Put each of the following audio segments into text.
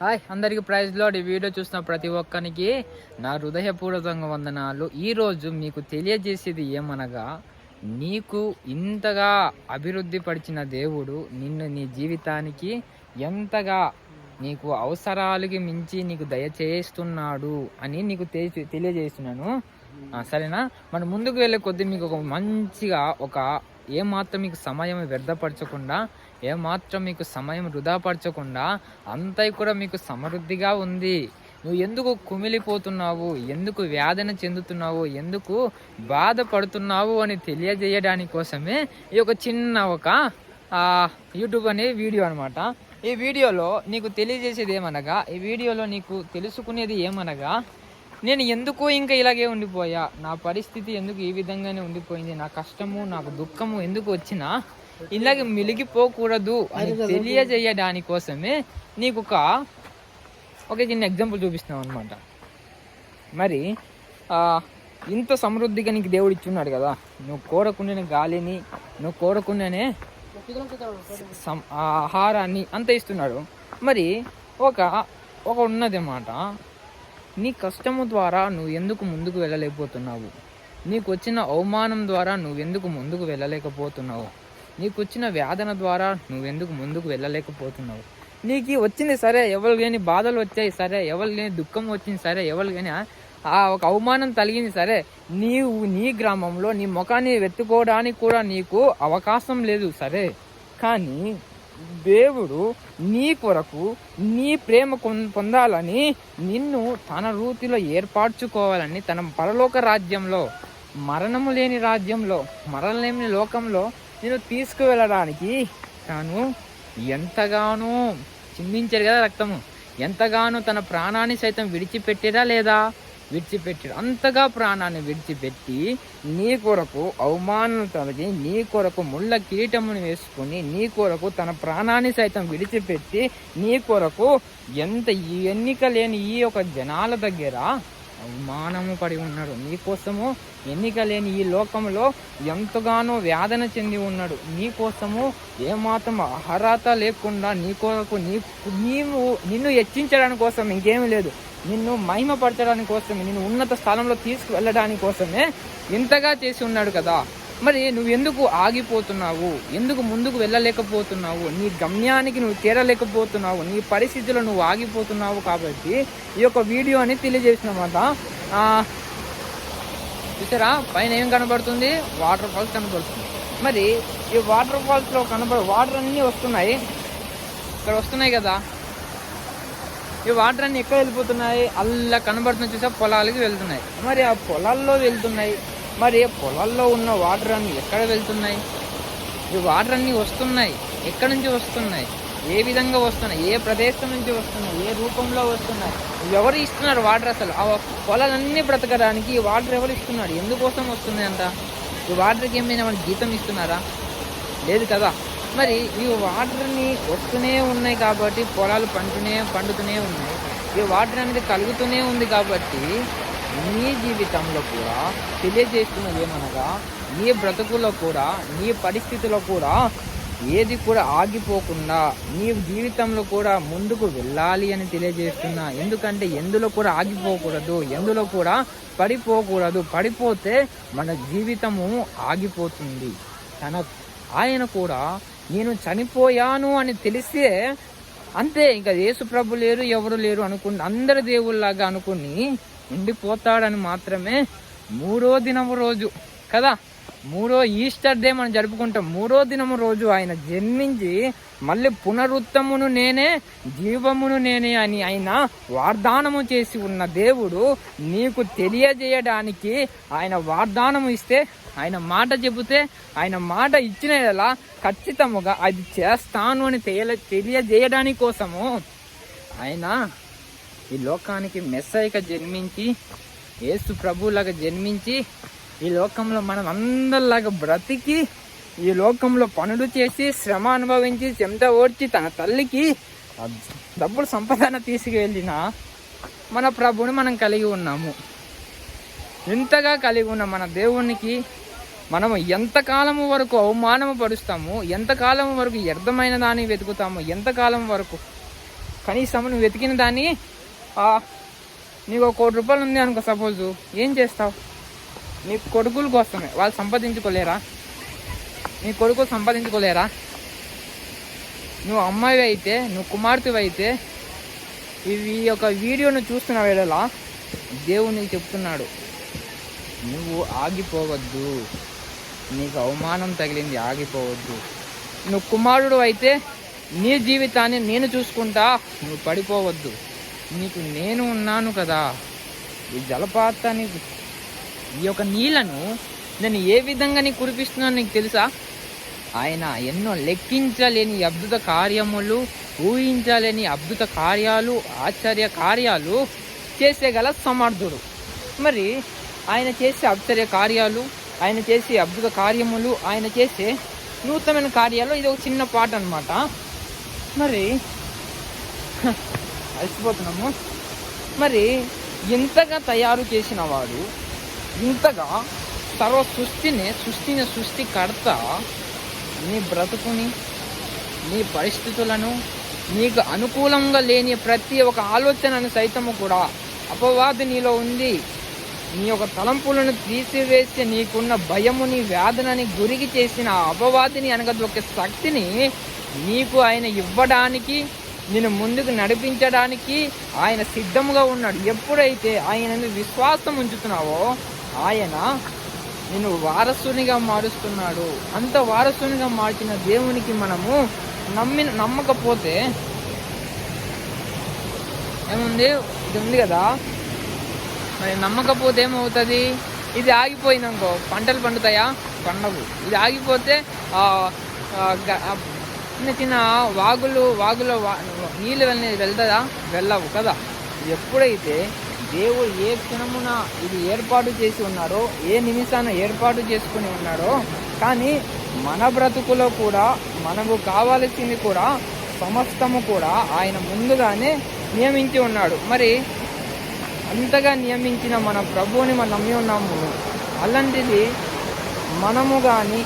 Hi అందరికి ప్రైజ్లో ఈ వీడియో చూసిన ప్రతి ఒక్కరికి నా హృదయపూర్వకంగా వందనాలు. ఈరోజు మీకు తెలియజేసేది ఏమనగా నీకు ఇంతగా అభివృద్ధి పరిచిన దేవుడు నిన్ను నీ జీవితానికి ఎంతగా నీకు అవసరాలకి మించి నీకు దయచేస్తున్నాడు అని నీకు తెలి- తెలియజేస్తున్నాను. సరేనా? మనం ముందుకు వెళ్ళే కొద్దీ మీకు ఒక మంచిగా ఒక ఏమాత్రం మీకు సమయం వ్యర్థపరచకుండా ఏమాత్రం మీకు సమయం వృధాపరచకుండా అంతా కూడా మీకు సమృద్ధిగా ఉంది. నువ్వు ఎందుకు కుమిలిపోతున్నావు? ఎందుకు వేదన చెందుతున్నావు? ఎందుకు బాధపడుతున్నావు అని తెలియజేయడానికి కోసమే ఈ ఒక చిన్న ఒక యూట్యూబ్ అనే వీడియో అనమాట ఈ వీడియోలో నీకు తెలియజేసేది ఏమనగా ఈ వీడియోలో నీకు తెలుసుకునేది ఏమనగా నేను ఎందుకు ఇంకా ఇలాగే ఉండిపోయా. నా పరిస్థితి ఎందుకు ఈ విధంగానే ఉండిపోయింది? నా కష్టము నాకు దుఃఖము ఎందుకు వచ్చినా ఇలాగే మిలిగిపోకూడదు అని తెలియజేయడాని కోసమే నీకు ఒక ఒక చిన్న ఎగ్జాంపుల్ చూపిస్తున్నాం అనమాట మరి ఆ, ఇంత సమృద్ధిగా నీకు దేవుడు ఇచ్చున్నాడు కదా. నువ్వు కోరకుండానే గాలిని నువ్వు కోరకుండానే ఆహారాన్ని అంత ఇస్తున్నాడు. మరి ఒక ఒక ఉన్నది మాట నీ కష్టము ద్వారా నువ్వు ఎందుకు ముందుకు వెళ్ళలేకపోతున్నావు? నీకు వచ్చిన అవమానం ద్వారా నువ్వెందుకు ముందుకు వెళ్ళలేకపోతున్నావు? నీకు వచ్చిన వేదన ద్వారా నువ్వెందుకు ముందుకు వెళ్ళలేకపోతున్నావు? నీకు వచ్చింది సరే ఎవరు లేని బాధలు వచ్చాయి సరే ఎవరు లేని దుఃఖం వచ్చింది సరే ఎవరు లేని ఆ ఒక అవమానం తలిగింది సరే నీవు నీ గ్రామంలో నీ ముఖాన్ని వెతుకోవడానికి కూడా నీకు అవకాశం లేదు సరే. కానీ దేవుడు నీ కొరకు నీ ప్రేమ పొందాలని నిన్ను తన రూతిలో ఏర్పరచుకోవాలని తన పరలోక రాజ్యంలో మరణము లేని రాజ్యంలో మరణం లేని లోకంలో నేను తీసుకువెళ్ళడానికి తాను ఎంతగానో చిందించాడు కదా రక్తము. ఎంతగానో తన ప్రాణాన్ని సైతం విడిచిపెట్టేదా లేదా? విడిచిపెట్టాడు అంతగా ప్రాణాన్ని విడిచిపెట్టి నీ కొరకు అవమానం తొలగి నీ కొరకు ముళ్ళ కిరీటమును వేసుకుని నీ కొరకు తన ప్రాణాన్ని సైతం విడిచిపెట్టి నీ కొరకు ఎంత ఈ ఎన్నిక లేని ఈ యొక్క జనాల దగ్గర అవమానము పడి ఉన్నాడు. నీ కోసము ఎన్నిక లేని ఈ లోకంలో ఎంతగానో వేదన చెంది ఉన్నాడు. నీ కోసము ఏమాత్రం అర్హత లేకుండా నీ కొరకు నీ నీవు నిన్ను హెచ్చించడానికి కోసం ఇంకేమీ లేదు. నిన్ను మహిమపరచడానికి కోసమే నిన్ను ఉన్నత స్థానంలో తీసుకువెళ్ళడానికి కోసమే ఇంతగా చేసి ఉన్నాడు కదా. మరి నువ్వు ఎందుకు ఆగిపోతున్నావు? ఎందుకు ముందుకు వెళ్ళలేకపోతున్నావు? నీ గమ్యానికి నువ్వు చేరలేకపోతున్నావు? నీ పరిస్థితిలో నువ్వు ఆగిపోతున్నావు కాబట్టి ఈ యొక్క వీడియో అని తెలియజేసినమాట ఆ, చూసారా? పైన ఏం కనబడుతుంది? వాటర్ ఫాల్స్ కనబడుతుంది. మరి ఈ వాటర్ ఫాల్స్లో కనబడ వాటర్ అన్నీ వస్తున్నాయి. ఇక్కడ వస్తున్నాయి కదా. ఈ వాటర్ అన్ని ఎక్కడ వెళ్ళిపోతున్నాయి? అల్లా కనబడుతున్నాయి చూసా పొలాలకి వెళ్తున్నాయి. మరి ఆ పొలాల్లో వెళ్తున్నాయి. మరి పొలాల్లో ఉన్న వాటర్ అన్ని ఎక్కడ వెళ్తున్నాయి? ఈ వాటర్ అన్ని వస్తున్నాయి. ఎక్కడి నుంచి వస్తున్నాయి? ఏ విధంగా వస్తున్నాయి? ఏ ప్రదేశం నుంచి వస్తున్నాయి? ఏ రూపంలో వస్తున్నాయి? ఎవరు ఇస్తున్నారు వాటర్ అసలు? ఆ పొలాలన్నీ బ్రతకడానికి ఈ వాటర్ ఎవరు ఇస్తున్నారు? ఎందుకోసం వస్తుంది అంట ఈ వాటర్కి ఏమైనా మన జీతం ఇస్తున్నారా? లేదు కదా. మరి ఈ వాటర్ని వస్తూనే ఉన్నాయి కాబట్టి పొలాలు పండుతూనే పండుతూనే ఉన్నాయి. ఈ వాటర్ అనేది కలుగుతూనే ఉంది కాబట్టి నీ జీవితంలో కూడా తెలియజేస్తున్నది ఏమనగా నీ బ్రతుకులో కూడా నీ పరిస్థితిలో కూడా ఏది కూడా ఆగిపోకుండా నీ జీవితంలో కూడా ముందుకు వెళ్ళాలి అని తెలియజేస్తున్నా. ఎందుకంటే ఎందులో కూడా ఆగిపోకూడదు ఎందులో కూడా పడిపోకూడదు. పడిపోతే మన జీవితము ఆగిపోతుంది. తన ఆయన కూడా నేను చనిపోయాను అని తెలిసే అంతే ఇంకా యేసు ప్రభు లేరు ఎవరు లేరు అనుకుని అందరి దేవుళ్ళలాగా అనుకుని ఉండిపోతాడని మాత్రమే మూడో దినము రోజు కదా? మూడో ఈస్టర్ డే మనం జరుపుకుంటాం. మూడో దినము రోజు ఆయన జన్మించి మళ్ళీ పునరుత్తమును నేనే జీవమును నేనే అని ఆయన వాగ్దానము చేసి ఉన్న దేవుడు నీకు తెలియజేయడానికి ఆయన వాగ్దానము ఇస్తే ఆయన మాట చెబితే ఆయన మాట ఇచ్చిన ఎలా ఖచ్చితముగా అది చేస్తాను అని తెలియ తెలియజేయడానికి కోసము ఆయన ఈ లోకానికి మెస్సైక జన్మించి యేసు ప్రభువులాగా జన్మించి ఈ లోకంలో మనం అందరిలాగా బ్రతికి ఈ లోకంలో పనులు చేసి శ్రమ అనుభవించి చెమట ఓడ్చి తన తల్లికి డబ్బులు సంపాదన తీసుకువెళ్ళిన మన ప్రభుని మనం కలిగి ఉన్నాము. ఇంతగా కలిగి ఉన్న మన దేవునికి మనము ఎంతకాలము వరకు అవమానము పరుస్తాము? ఎంతకాలం వరకు వ్యర్థమైన దాన్ని వెతుకుతాము? ఎంతకాలం వరకు? కనీసం నువ్వు వెతికిన దాన్ని నీకు ఒక కోటి రూపాయలు ఉంది అనుకో సపోజ్. ఏం చేస్తావు? నీ కొడుకుల కోసమే. వాళ్ళు సంపాదించుకోలేరా? నీ కొడుకులు సంపాదించుకోలేరా? నువ్వు అమ్మాయి అయితే నువ్వు కుమార్తెవి అయితే ఇవి ఒక వీడియోను చూస్తున్న వేళలా దేవుడు నీకు చెప్తున్నాడు. నువ్వు ఆగిపోవద్దు. నీకు అవమానం తగిలింది ఆగిపోవద్దు. నువ్వు కుమారుడు అయితే నీ జీవితాన్ని నేను చూసుకుంటా నువ్వు పడిపోవద్దు. నీకు నేను ఉన్నాను కదా. ఈ జలపాతాన్ని ఈ యొక్క నీళ్ళను నేను ఏ విధంగా నీకు కురిపిస్తున్నాను నీకు తెలుసా? ఆయన ఎన్నో లెక్కించలేని అద్భుత కార్యములు ఊహించలేని అద్భుత కార్యాలు ఆశ్చర్య కార్యాలు చేసేగల సమర్థుడు. మరి ఆయన చేసే ఆశ్చర్య కార్యాలు ఆయన చేసే అద్భుత కార్యములు ఆయన చేసే నూతనమైన కార్యాలు ఇది ఒక చిన్న పాట అనమాట మరి అలసిపోతున్నాము. మరి ఎంతగా తయారు చేసిన వాడు ఇంతగా సర్వ సృష్టిని సృష్టిని సృష్టికర్త నీ బ్రతుకుని నీ పరిస్థితులను నీకు అనుకూలంగా లేని ప్రతి ఒక్క ఆలోచనను సైతము కూడా అపవాది నీలో ఉంది. నీ యొక్క తలంపులను తీసివేసి నీకున్న భయముని వేదనని గురికి చేసిన అపవాదిని అనగదొక్క శక్తిని నీకు ఆయన ఇవ్వడానికి నేను ముందుకు నడిపించడానికి ఆయన సిద్ధంగా ఉన్నాడు. ఎప్పుడైతే ఆయన విశ్వాసం ఉంచుతున్నావో ఆయన నిన్ను వారసునిగా మారుస్తున్నాడు. అంత వారసునిగా మార్చిన దేవునికి మనము నమ్మి నమ్మకపోతే ఏముంది? ఇది ఉంది కదా? మరి నమ్మకపోతే ఏమవుతుంది? ఇది ఆగిపోయిందనుకో పంటలు పండుతాయా? పండవు. ఇది ఆగిపోతే చిన్న చిన్న వాగులు వాగులో వా- నీళ్ళు వెళ్ళి వెళ్తుందా? వెళ్ళవు కదా. ఎప్పుడైతే దేవుడు ఏ క్షణమున ఇది ఏర్పాటు చేసి ఉన్నాడో ఏ నిమిషాన ఏర్పాటు చేసుకుని ఉన్నాడో కానీ మన బ్రతుకులో కూడా మనకు కావలసింది కూడా సమస్తము కూడా ఆయన ముందుగానే నియమించి ఉన్నాడు. మరి అంతగా నియమించిన మన ప్రభువుని మనం నమ్మి ఉన్నాము. అలాంటిది మనము కానీ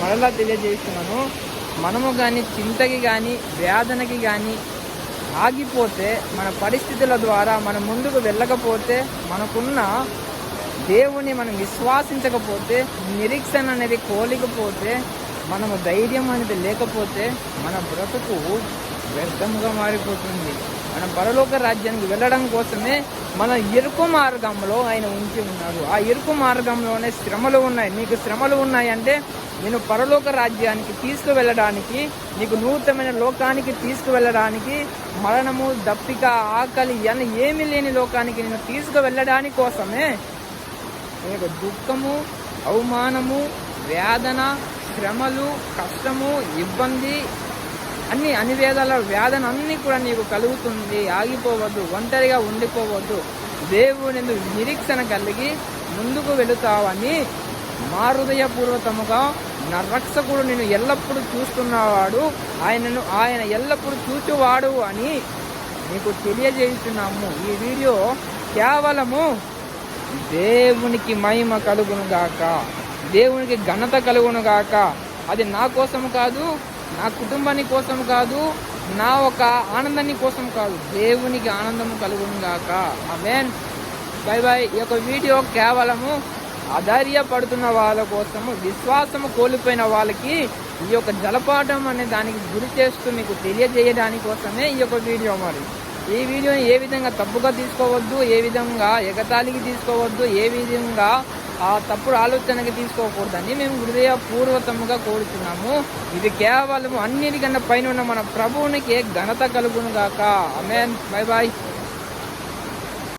మరలా తెలియజేస్తున్నాను. మనము కానీ చింతకి కానీ వేదనకి కానీ ఆగిపోతే మన పరిస్థితుల ద్వారా మనం ముందుకు వెళ్ళకపోతే మనకున్న దేవుని మనం విశ్వాసించకపోతే నిరీక్షణ అనేది కోలికపోతే మనము ధైర్యం అనేది లేకపోతే మన బ్రతుకు వ్యర్థముగా మారిపోతుంది. మన పరలోక రాజ్యానికి వెళ్ళడం కోసమే మన ఇరుకు మార్గంలో ఆయన ఉంచి ఉన్నారు ఆ ఇరుకు మార్గంలోనే శ్రమలు ఉన్నాయి. నీకు శ్రమలు ఉన్నాయంటే నేను పరలోక రాజ్యానికి తీసుకువెళ్ళడానికి నీకు నూతనమైన లోకానికి తీసుకువెళ్ళడానికి మరణము దప్పిక ఆకలి అని ఏమీ లేని లోకానికి నేను తీసుకువెళ్ళడానికి కోసమే నీకు దుఃఖము అవమానము వేదన శ్రమలు కష్టము ఇబ్బంది అన్ని అన్ని వేదాల వేదన అన్ని కూడా నీకు కలుగుతుంది. ఆగిపోవద్దు ఒంటరిగా ఉండిపోవద్దు. దేవుని నిరీక్షణ కలిగి ముందుకు వెళుతావని మారుదయపూర్వకముగా నా రక్షకుడు నేను ఎల్లప్పుడూ చూస్తున్నవాడు ఆయనను ఆయన ఎల్లప్పుడూ చూచువాడు అని నీకు తెలియజేస్తున్నాము ఈ వీడియో కేవలము దేవునికి మహిమ కలుగును గాక దేవునికి ఘనత కలుగును గాక అది నా కోసం కాదు నా కుటుంబాన్ని కోసం కాదు నా ఒక ఆనందాన్ని కోసం కాదు దేవునికి ఆనందము కలుగును గాక ఆమెన్ బై బై ఈ యొక్క వీడియో కేవలము అధైర్యపడుతున్న వాళ్ళ కోసము విశ్వాసము కోల్పోయిన వాళ్ళకి ఈ యొక్క జలపాతం అనే దానికి గురి చేస్తూ మీకు తెలియజేయడానికి కోసమే ఈ యొక్క వీడియో మరి. ఈ వీడియోని ఏ విధంగా తప్పుగా తీసుకోవద్దు ఏ విధంగా ఎగతాళికి తీసుకోవద్దు ఏ విధంగా ఆ తప్పుడు ఆలోచనకి తీసుకోకూడదని మేము హృదయపూర్వకముగా కోరుతున్నాము ఇది కేవలం అన్నిటికన్నా పైన ఉన్న మన ప్రభువునికి ఘనత కలుగును గాక. Amen bye bye